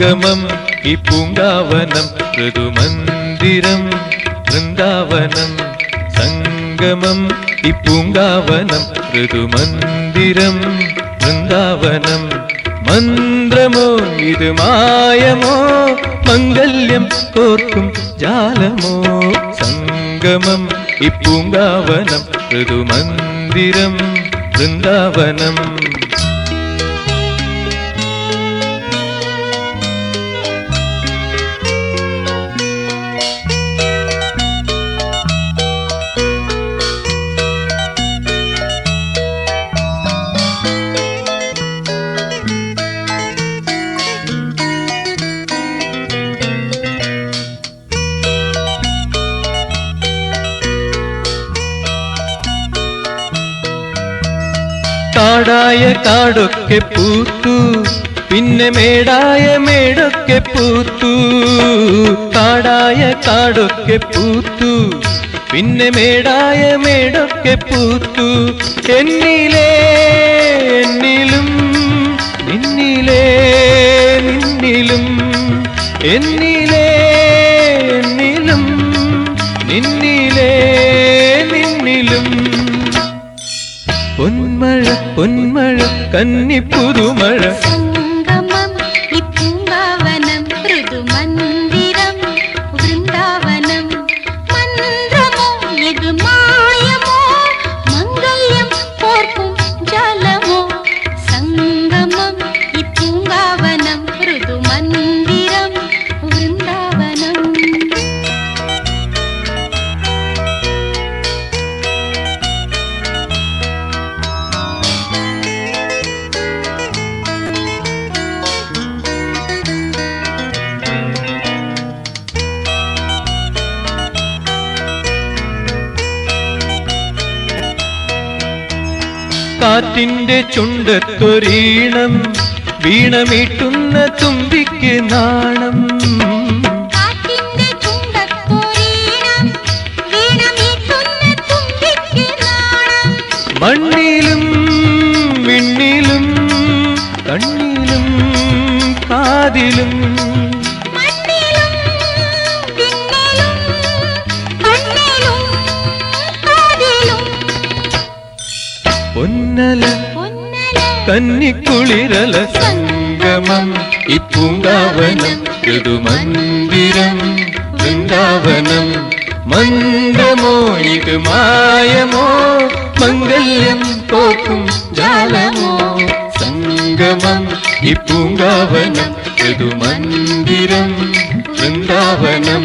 സംഗമം ഈ പൂങ്കാവനം ഋതുമന്ദിരം വൃന്ദാവനം. സംഗമം ഈ പൂങ്കാവനം ഋതുമന്ദിരം വൃന്ദാവനം. മന്ത്രമോ ഇത് മായമോ മംഗല്യം കോർക്കും ജാലമോ. സംഗമം ഈ പൂങ്കാവനം ഋതുമന്ദിരം വൃന്ദാവനം. കാടായ കാടൊക്കെ പൂത്തു. പിന്നെ മേടായ മേടൊക്കെ പൂത്തു. കാടായ കാടൊക്കെ പൂത്തു. പിന്നെ മേടായ മേടൊക്കെ പൂത്തു. എന്നിലേ എന്നിലും നിന്നിലേ നിന്നിലും എന്നിലേ എന്നിലും നിന്നിലേ നിന്നിലും. പൊന്മഴ കന്നി കന്നിപ്പുതുമഴ കാറ്റിന്റെ ചുണ്ടത്തൊരീണം വീണമീട്ടുന്ന തുമ്പിക്ക് നാണം. മണ്ണിലും വിണ്ണിലും കണ്ണിലും കാതിലും പൊന്നല കന്നിക്കുളിരല സംഗമം ഇപ്പൂങ്കാവനം ഋതുമന്ദിരം വൃന്ദാവനം മന്ദമോ ഇത് മായമോ മംഗല്യം പോക്കും ജാലമോ സംഗമം ഇപ്പൂങ്കാവനം ഋതുമന്ദിരം വൃന്ദാവനം.